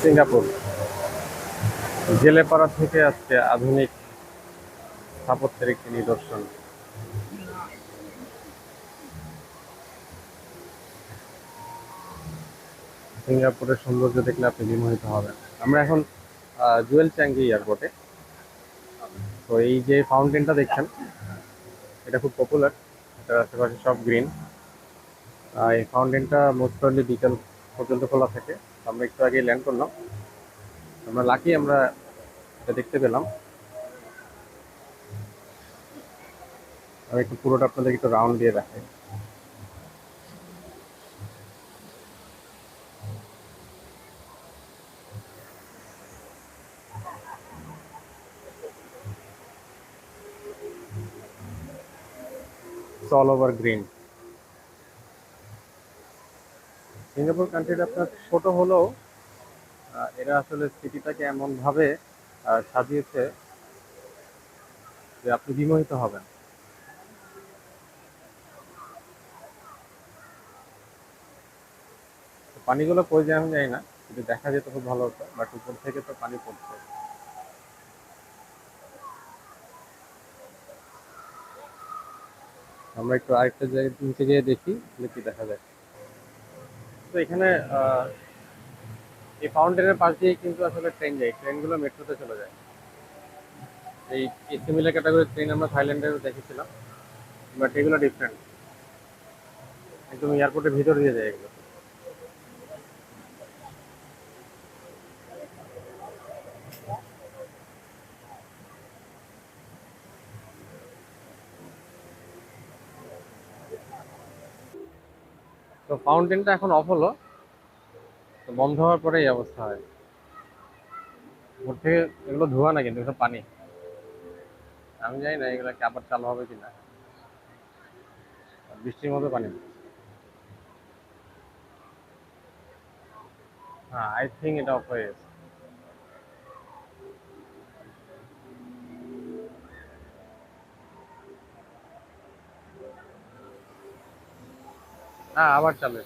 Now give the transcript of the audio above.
Singapore. জেলেপাড়া থেকে আজকে আধুনিক স্থাপত্যের একটি নিদর্শন। সিঙ্গাপুরের সৌন্দর্য দেখলে আপনি বিমোহিত হবেন। আমরা এখন জুয়েল চ্যাঙ্গি এয়ারপোর্টে তো এই যে ফাউন্টেনটা দেখছেন, এটা খুব পপুলার এটার আশেপাশে সব গ্রিন এই ফাউন্টেনটা মোস্ট বিকেল পর্যন্ত খোলা থাকে। আমরা একটু আগে ল্যান্ড করলাম। আমরা লাকি আমরা দেখতে পেলাম। আমি একটু পুরোটা আপনাদের একটু রাউন্ড দিয়ে দেখাই। অল ওভার গ্রিন সিঙ্গাপুর কান্ট্রিটা আপনার ছোট হলেও এরা আসলে সিটিটাকে এমনভাবে সাজিয়েছে যে আপনি বিমোহিত হবেন। পানিগুলো কই যায় আমি জানি না, কিন্তু দেখা যেত খুব ভালো হতো, বাট উপর থেকে তো পানি পড়ছে। আমরা একটু আরেকটা জায়গায় নিচে গিয়ে দেখি কি দেখা যায়। তো এখানে এই ফাউন্টেনের পাশ দিয়ে কিন্তু আসলে ট্রেন যায়। ট্রেনগুলো মেট্রোতে চলে যায়। এই সিমিলার ক্যাটাগরির ট্রেন আমরা থাইল্যান্ডে দেখেছিলাম। বাট এগুলো ডিফারেন্ট একদম এয়ারপোর্টের ভিতর দিয়ে যায় এগুলো। তো ফাউন্টেনটা এখন অফ হলো, তো বন্ধ হওয়ার পরে এই অবস্থা হয়। ওর থেকে এগুলো ধোয়া না কিন্তু পানি। আমি জানি না এগুলো আবার চালু হবে কিনা। বৃষ্টির মতো পানি হ্যাঁ আই থিঙ্ক এটা অফ হয়ে গেছে। হ্যাঁ আবার চালু।